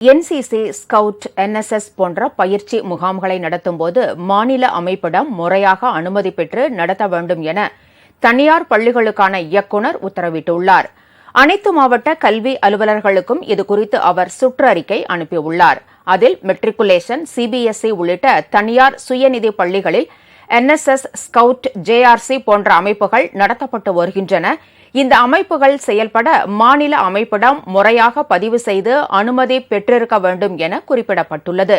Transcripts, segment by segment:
NCC scout NSS போன்ற பயிற்சி முகாம்களை நடத்தும்போது மாநில அமைப்பிடம் முறையாக அனுமதி பெற்று நடத்த வேண்டும் என தனியார் பள்ளிகளுக்கான இயக்குநர் உத்தரவிட்டுள்ளார். அனைத்து மாவட்ட கல்வி அலுவலர்களுக்கும் இதுகுறித்து அவர் சுற்றறிக்கை அனுப்பியுள்ளார். அதில் மெட்ரிகுலேஷன் சிபிஎஸ்இ உள்ளிட்ட தனியார் சுயநிதி பள்ளிகளில் என்எஸ்எஸ் ஸ்கவுட் ஜேஆர்சி போன்ற அமைப்புகள் நடத்தப்பட்டு வருகின்றன. இந்த அமைப்புகள் செயல்பட மாநில அமைப்பிடம் முறையாக பதிவு செய்து அனுமதி பெற்றிருக்க வேண்டும் என குறிப்பிடப்பட்டுள்ளது.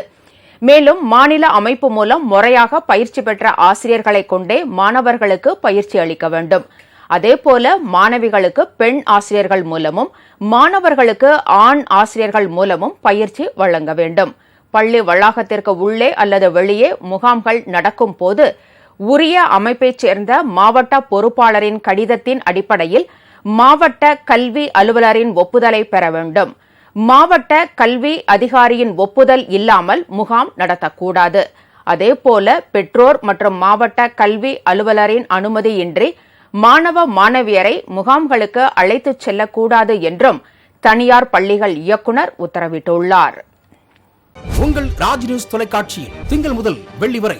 மேலும் மாநில அமைப்பு மூலம் முறையாக பயிற்சி பெற்ற ஆசிரியர்களை கொண்டே மாணவர்களுக்கு பயிற்சி அளிக்க வேண்டும். அதேபோல மாணவிகளுக்கு பெண் ஆசிரியர்கள் மூலமும் மாணவர்களுக்கு ஆண் ஆசிரியர்கள் மூலமும் பயிற்சி வழங்க வேண்டும். பள்ளி வளாகத்திற்கு உள்ளே அல்லது வெளியே முகாம்கள் நடக்கும் போது உரிய அமைப்பைச் சேர்ந்த மாவட்ட பொறுப்பாளரின் கடிதத்தின் அடிப்படையில் மாவட்ட கல்வி அலுவலரின் ஒப்புதலை பெற வேண்டும். மாவட்ட கல்வி அதிகாரியின் ஒப்புதல் இல்லாமல் முகாம் நடத்தக்கூடாது. அதேபோல பெற்றோர் மற்றும் மாவட்ட கல்வி அலுவலரின் அனுமதியின்றி மாணவ மாணவியரை முகாம்களுக்கு அழைத்துச் செல்லக்கூடாது என்றும் தனியார் பள்ளிகள் இயக்குநர் உத்தரவிட்டுள்ளார். உங்கள் ராஜ் நியூஸ் தொலைக்காட்சியில் திங்கள் முதல் வெள்ளி வரை